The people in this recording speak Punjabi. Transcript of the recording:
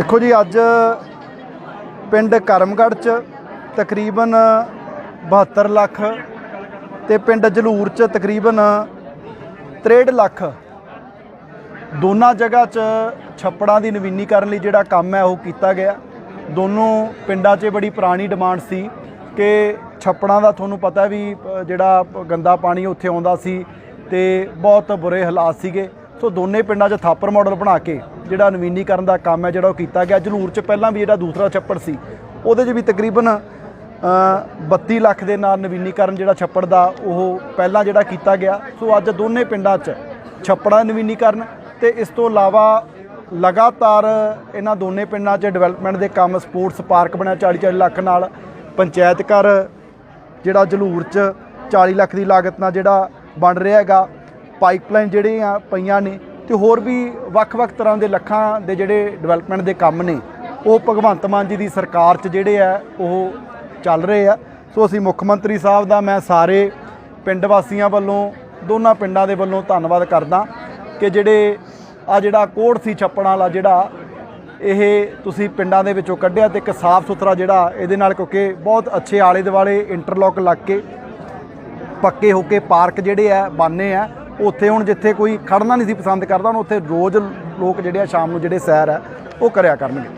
ਦੇਖੋ ਜੀ, ਅੱਜ ਪਿੰਡ ਕਰਮਗੜ੍ਹ ਚ ਤਕਰੀਬਨ 72 ਲੱਖ ਤੇ ਪਿੰਡ ਜਲੂਰ ਚ ਤਕਰੀਬਨ 63 ਲੱਖ। ਦੋਨਾਂ ਜਗ੍ਹਾ 'ਚ ਛੱਪੜਾਂ ਦੀ ਨਵੀਨੀਕਰਨ ਲਈ ਜਿਹੜਾ ਕੰਮ ਹੈ, ਉਹ ਕੀਤਾ ਗਿਆ। ਦੋਨੋਂ ਪਿੰਡਾਂ 'ਚ ਬੜੀ ਪੁਰਾਣੀ ਡਿਮਾਂਡ ਸੀ ਕਿ ਛੱਪੜਾਂ ਦਾ ਤੁਹਾਨੂੰ ਪਤਾ ਵੀ ਜਿਹੜਾ ਗੰਦਾ ਪਾਣੀ ਉੱਥੇ ਆਉਂਦਾ ਸੀ ਤੇ ਬਹੁਤ ਬੁਰੇ ਹਾਲਾਤ ਸੀਗੇ। ਸੋ ਦੋਨੇ ਪਿੰਡਾਂ 'ਚ ਥਾਪਰ ਮਾਡਲ ਬਣਾ ਕੇ ਜਿਹੜਾ ਨਵੀਨੀਕਰਨ ਦਾ ਕੰਮ ਹੈ ਜਿਹੜਾ ਉਹ ਕੀਤਾ ਗਿਆ। ਜਲੂਰ 'ਚ ਪਹਿਲਾਂ ਵੀ ਜਿਹੜਾ ਦੂਸਰਾ ਛੱਪੜ ਸੀ ਉਹਦੇ 'ਚ ਵੀ ਤਕਰੀਬਨ ਅ, 32 ਲੱਖ ਦੇ ਨਾਲ ਨਵੀਨੀਕਰਨ ਜਿਹੜਾ ਛੱਪੜ ਦਾ ਉਹ ਪਹਿਲਾਂ ਜਿਹੜਾ ਕੀਤਾ ਗਿਆ। ਸੋ ਅੱਜ ਦੋਨੇ ਪਿੰਡਾਂ 'ਚ ਛੱਪੜਾਂ ਨਵੀਨੀਕਰਨ ਤੇ ਇਸ ਤੋਂ ਇਲਾਵਾ ਲਗਾਤਾਰ ਇਹਨਾਂ ਦੋਨੇ ਪਿੰਡਾਂ 'ਚ ਡਿਵੈਲਪਮੈਂਟ ਦੇ ਕੰਮ ਸਪੋਰਟਸ ਪਾਰਕ ਬਣਿਆ 40 40 ਲੱਖ ਨਾਲ। ਪੰਚਾਇਤ ਘਰ ਜਿਹੜਾ ਜਲੂਰ 'ਚ 40 ਲੱਖ ਦੀ ਲਾਗਤ ਨਾਲ ਜਿਹੜਾ ਬਣ ਰਿਹਾ ਹੈਗਾ। ਪਾਈਪਲਾਈਨ ਜਿਹੜੇ ਆ ਪਈਆਂ ਨੇ ਤੇ ਹੋਰ ਵੀ ਵੱਖ-ਵੱਖ ਤਰ੍ਹਾਂ ਦੇ ਲੱਖਾਂ ਦੇ ਜਿਹੜੇ ਡਿਵੈਲਪਮੈਂਟ ਦੇ ਕੰਮ ਨੇ, ਉਹ ਭਗਵੰਤ ਮਾਨ ਜੀ ਦੀ ਸਰਕਾਰ 'ਚ ਜਿਹੜੇ ਆ, ਉਹ ਚੱਲ ਰਹੇ ਆ। ਸੋ ਅਸੀਂ ਮੁੱਖ ਮੰਤਰੀ ਸਾਹਿਬ ਦਾ ਮੈਂ ਸਾਰੇ ਪਿੰਡ ਵਾਸੀਆਂ ਵੱਲੋਂ, ਦੋਨਾਂ ਪਿੰਡਾਂ ਦੇ ਵੱਲੋਂ ਧੰਨਵਾਦ ਕਰਦਾ ਕਿ ਜਿਹੜੇ ਆ ਜਿਹੜਾ ਕੋੜ ਸੀ ਛੱਪਣ ਵਾਲਾ ਜਿਹੜਾ, ਇਹ ਤੁਸੀਂ ਪਿੰਡਾਂ ਦੇ ਵਿੱਚੋਂ ਕੱਢਿਆ ਤੇ ਇੱਕ ਸਾਫ਼ ਸੁਥਰਾ ਜਿਹੜਾ, ਇਹਦੇ ਨਾਲ ਕਿਉਂਕਿ ਬਹੁਤ ਅੱਛੇ ਆਲੇ ਦੁਆਲੇ ਇੰਟਰਲੌਕ ਲੱਗ ਕੇ ਪੱਕੇ ਹੋ ਕੇ ਪਾਰਕ ਜਿਹੜੇ ਆ ਬਾਨੇ ਆ। ਉੱਥੇ ਹੁਣ ਜਿੱਥੇ ਕੋਈ ਖੜਨਾ ਨਹੀਂ ਸੀ ਪਸੰਦ ਕਰਦਾ, ਹੁਣ ਉੱਥੇ ਰੋਜ਼ ਲੋਕ ਜਿਹੜੇ ਆ ਸ਼ਾਮ ਨੂੰ ਜਿਹੜੇ ਸੈਰ ਆ, ਉਹ ਕਰਿਆ ਕਰਨਗੇ।